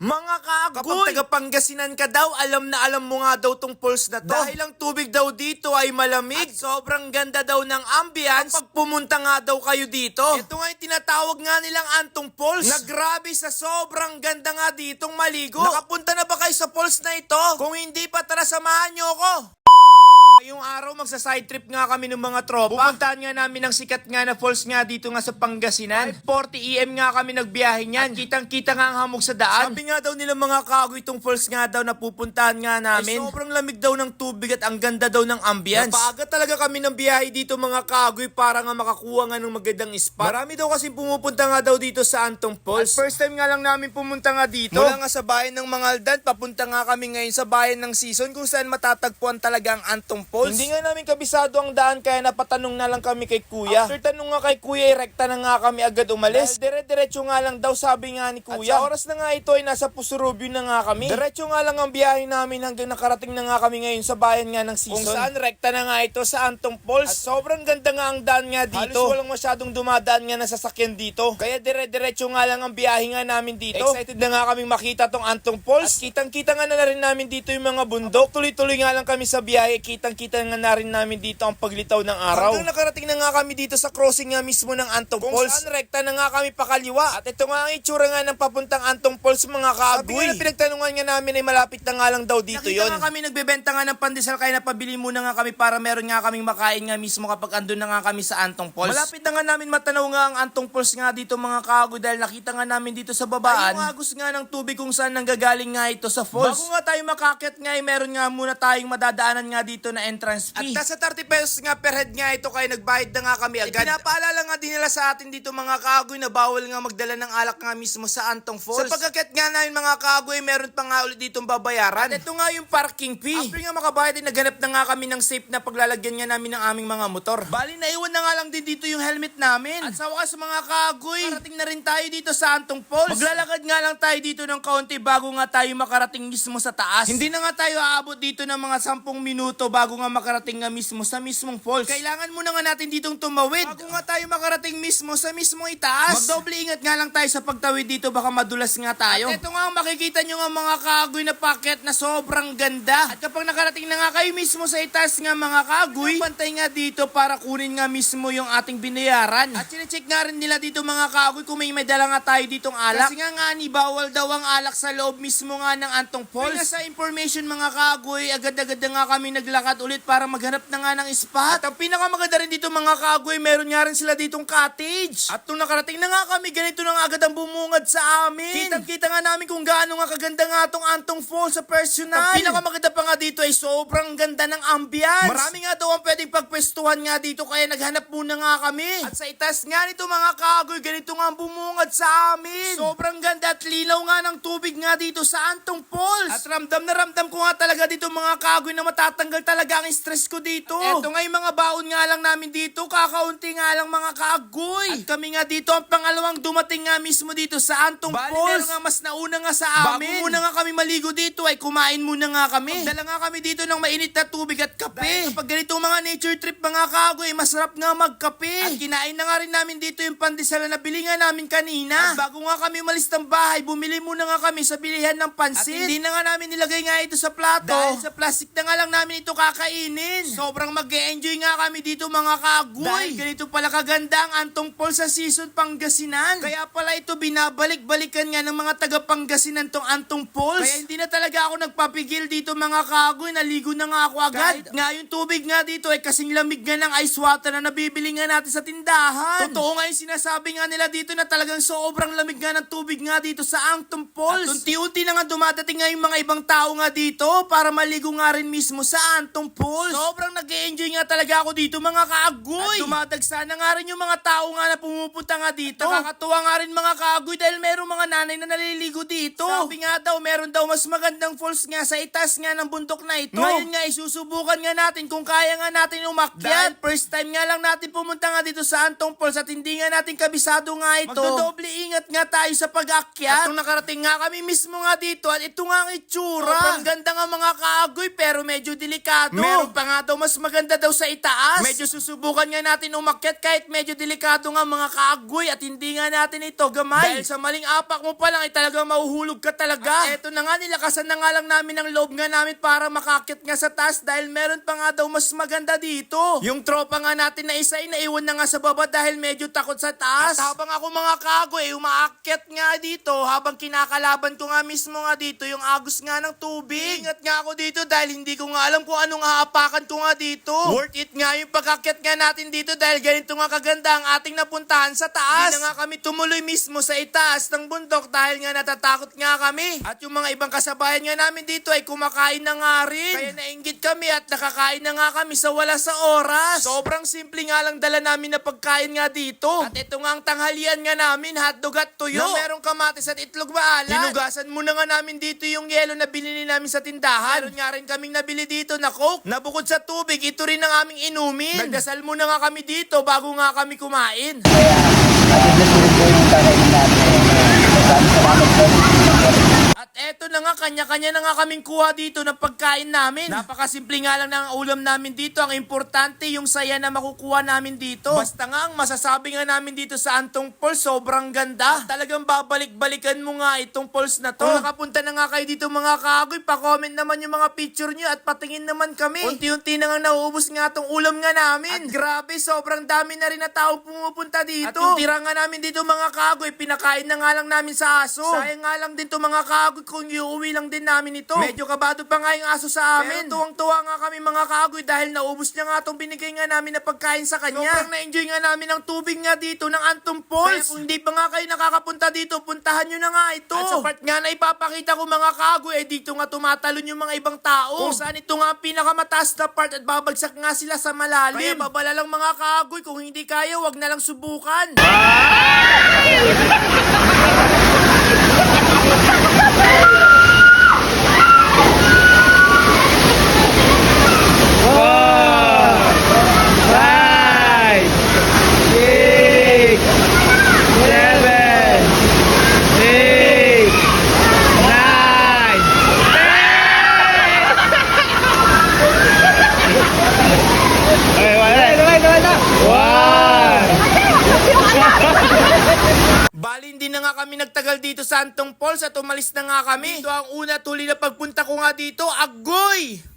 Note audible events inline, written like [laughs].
Mga kaagoy! Kapag taga Pangasinan ka daw, alam na alam mo nga daw tong falls na to. Dahil ang tubig daw dito ay malamig. At sobrang ganda daw ng ambience kapag pumunta nga daw kayo dito. Ito nga yung tinatawag nga nilang Antong Falls. Na grabe sa sobrang ganda nga ditong maligo. Nakapunta na ba kayo sa falls na ito? Kung hindi pa, tara samahan nyo ako. Ngayong araw, magsa-side trip nga kami ng mga tropa. Pupuntahan nga namin ang sikat nga na falls nga dito nga sa Pangasinan. 40 EM nga kami nagbiyahe niyan. Kitang-kita nga ang hamog sa daan. Sabi nga daw nila mga kagoy itong falls nga daw na pupuntahan nga namin. Ay, sobrang lamig daw ng tubig at ang ganda daw ng ambience. Napaaga talaga kami ng biyahe dito mga kagoy para nga makakuha nga ng magandang spot. Marami daw kasi pumupunta nga daw dito sa Antong Falls. At first time nga lang namin pumunta nga dito. Mula nga sa bayan ng Mangaldan, papunta nga kami ngayon sa bayan ng Season kung saan matatagpuan talaga ang Antong Falls. Hindi nga namin kabisado ang daan kaya napatanong na lang kami kay kuya. After tanong nga kay kuya, eh, rekta na nga kami agad umalis. Dahil dire-diretso nga lang daw sabi nga ni kuya. At sa oras na nga ito ay nasa Pusurubyo na nga kami. Diretso nga lang ang biyahe namin hanggang nakarating na nga kami ngayon sa bayan nga ng season. Kung saan, rekta na nga ito sa Antong Falls. At sobrang ganda nga ang daan nga dito. Halos walang masyadong dumadaan nga na sasakyan dito. Kaya dire-diretso nga lang ang biyahe nga namin dito. Excited na nga kaming makita tong Antong Falls. At kitang-kita nga na, na rin namin dito yung mga bundok. Tuloy-tuloy nga lang kami sa biyahe. Kitang-kita nga na rin namin dito ang paglitaw ng araw. Hanggang nakarating na nga kami dito sa crossing nga mismo ng Antong Kung Falls. saan rekta na nga kami pakaliwa. At ito nga ang itsura nga ng papuntang Antong Falls mga Sabi kaagoy. nga na pinagtanungan nga namin ay malapit na nga lang daw dito Nakita yon. nga kami nagbebenta nga ng pandesal kaya napabili muna nga kami para meron nga kaming makain nga mismo kapag andun na nga kami sa Antong Falls. Malapit na nga namin matanaw nga ang Antong Falls nga dito mga kaagoy dahil nakita nga namin dito sa babaan. Ay, agos nga ng tubig kung saan nanggagaling nga ito sa falls. Bago nga tayo makakit nga ay meron nga muna tayong madadaanan nga dito na entrance At fee. nasa 30 pesos nga per head nga ito kaya nagbayad na nga kami Eh, agad. pinapaalala nga din nila sa atin dito mga kaagoy na bawal nga magdala ng alak nga mismo sa Antong Falls. Sa pagkakit nga namin mga kagoy, meron pa nga ulit ditong babayaran. At ito nga yung parking fee. After nga makabayad, ay naghanap na nga kami ng safe na paglalagyan nga namin ng aming mga motor. Bali, naiwan na nga lang din dito yung helmet namin. At sa wakas mga kagoy, parating na rin tayo dito sa Antong Falls. Maglalakad nga lang tayo dito ng kaunti bago nga tayo makarating mismo sa taas. Hindi na nga tayo aabot dito ng mga 10 minuto bago nga makarating nga mismo sa mismong falls. Kailangan muna nga natin ditong tumawid. Bago nga tayo makarating mismo sa mismong itaas. Magdoble ingat nga lang tayo sa pagtawid dito baka madulas nga tayo. At ito nga ang makikita nyo nga mga kagoy na packet na sobrang ganda. At kapag nakarating na nga kayo mismo sa itaas nga mga kagoy, pantay nga dito para kunin nga mismo yung ating binayaran. At sinecheck nga rin nila dito mga kagoy kung may may dala nga tayo ditong alak. Kasi nga nga ni bawal daw ang alak sa loob mismo nga ng Antong Falls. Kaya sa information mga kagoy, agad-agad na nga kami naglakad ulit para maghanap na nga ng spot. At ang pinakamaganda rin dito mga kagoy, meron nga rin sila ditong cottage. At nung nakarating na nga kami, ganito na nga agad ang bumungad sa amin. Kitang-kita nga namin kung gaano nga kaganda nga tong Antong Falls sa personal. Ang pinakamaganda pa nga dito ay sobrang ganda ng ambience. Marami nga daw ang pwedeng pagpwestuhan nga dito kaya naghanap muna nga kami. At sa itas nga nito mga kagoy, ganito nga ang bumungad sa amin. Sobrang ganda at linaw nga ng tubig nga dito sa Antong Falls. At ramdam na ramdam ko nga talaga dito mga kagoy na matatanggal talaga ang stress ko dito. Eto nga yung mga baon nga lang namin dito, kakaunti nga lang mga kagoy. At kami nga dito ang pangalawang dumating nga mismo dito sa Antong Bali, Falls. nga mas nauna nga sa amin. Bago muna nga kami maligo dito ay kumain muna nga kami. Magdala nga kami dito ng mainit na tubig at kape. Dahil kapag ganito mga nature trip mga kagoy, masarap nga magkape. At kinain na nga rin namin dito yung pandesal na nabili nga namin kanina. At bago nga kami umalis ng bahay, bumili muna nga kami sa bilihan ng pansit. At hindi na nga namin nilagay nga ito sa plato. Dahil sa plastic na nga lang namin ito kakainin. Sobrang mag enjoy nga kami dito mga kagoy. Dahil ganito pala kaganda ang Antong Paul sa season Pangasinan. Kaya pala ito binabalik-balikan nga ng mga taga Pangasinan tong Antong Falls. Kaya hindi na talaga ako nagpapigil dito mga kagoy. Naligo na nga ako agad. Kahit nga yung tubig nga dito ay kasing lamig nga ng ice water na nabibili nga natin sa tindahan. Totoo nga yung sinasabi nga nila dito na talagang sobrang lamig nga ng tubig nga dito sa Antong Falls. At unti-unti na nga dumadating nga yung mga ibang tao nga dito para maligo nga rin mismo sa Antong Falls. Sobrang nag enjoy nga talaga ako dito mga kaagoy. At dumadagsa na nga rin yung mga tao nga na pumupunta nga dito. Nakakatuwa nga rin mga kaagoy dahil merong mga nanay na naliligo dito. Sabi nga daw, meron daw mas magandang falls nga sa itas nga ng bundok na ito. Ngayon nga, isusubukan nga natin kung kaya nga natin umakyat. Dahil first time nga lang natin pumunta nga dito sa Antong Falls at hindi nga natin kabisado nga ito. Magdodoble ingat nga tayo sa pag-akyat. At nung nakarating nga kami mismo nga dito at ito nga ang itsura. Sobrang ganda nga mga kaagoy pero medyo delikado. Meron pa nga daw mas maganda daw sa itaas. Medyo susubukan nga natin umakyat kahit medyo delikado nga mga kaagoy at hindi nga natin ito gamay. Dahil sa maling apak mo pa lang ay talagang mahuhulog ka talaga. At eto na nga nilakasan na nga lang namin ang loob nga namin para makakyat nga sa taas dahil meron pa nga daw mas maganda dito. Yung tropa nga natin na isa ay naiwan na nga sa baba dahil medyo takot sa taas. At habang ako mga kagoy ay umaakyat nga dito habang kinakalaban ko nga mismo nga dito yung agos nga ng tubig. Ingat nga ako dito dahil hindi ko nga alam kung anong haapakan ko nga dito. Worth it nga yung pagkakyat nga natin dito dahil ganito nga kaganda ang ating napuntahan sa taas. Hindi na nga kami tumuloy mismo sa itaas ng bundok dahil nga natatakot nga kami. At yung mga ibang kasabayan nga namin dito ay kumakain na nga rin. Kaya nainggit kami at nakakain na nga kami sa wala sa oras. Sobrang simple nga lang dala namin na pagkain nga dito. At ito nga ang tanghalian nga namin, hotdog at tuyo. Na merong kamatis at itlog maalat. Hinugasan muna nga namin dito yung yelo na binili namin sa tindahan. Meron nga rin kaming nabili dito na coke. Na bukod sa tubig, ito rin ang aming inumin. Nagdasal muna nga kami dito bago nga kami kumain. At eto na nga, kanya-kanya na nga kaming kuha dito ng pagkain namin. Napakasimple nga lang ng ulam namin dito. Ang importante, yung saya na makukuha namin dito. Basta nga, ang masasabi nga namin dito sa Antong Falls, sobrang ganda. At talagang babalik-balikan mo nga itong falls na to. Kung nakapunta na nga kayo dito mga kagoy, pa-comment naman yung mga picture nyo at patingin naman kami. Unti-unti na nga nauubos nga tong ulam nga namin. At grabe, sobrang dami na rin na tao pumupunta dito. At yung tira nga namin dito mga kagoy, pinakain na nga lang namin sa aso. Sayang nga lang din to mga kagoy kung iuwi lang din namin ito. Medyo kabado pa nga yung aso sa amin. Pero tuwang-tuwa nga kami mga kagoy dahil naubos niya nga tong binigay nga namin na pagkain sa kanya. Sobrang na-enjoy nga namin ang tubig nga dito ng Anton Falls. Kaya kung hindi pa nga kayo nakakapunta dito, puntahan nyo na nga ito. At sa part nga na ipapakita ko mga kagoy, eh dito nga tumatalon yung mga ibang tao. Kung saan ito nga ang pinakamataas na part at babagsak nga sila sa malalim. Kaya babala lang mga kagoy, kung hindi kaya, wag na lang subukan. [laughs] Yeah. [laughs] kami nagtagal dito sa Antong Falls at umalis na nga kami. Ito ang una tuloy na pagpunta ko nga dito, Agoy!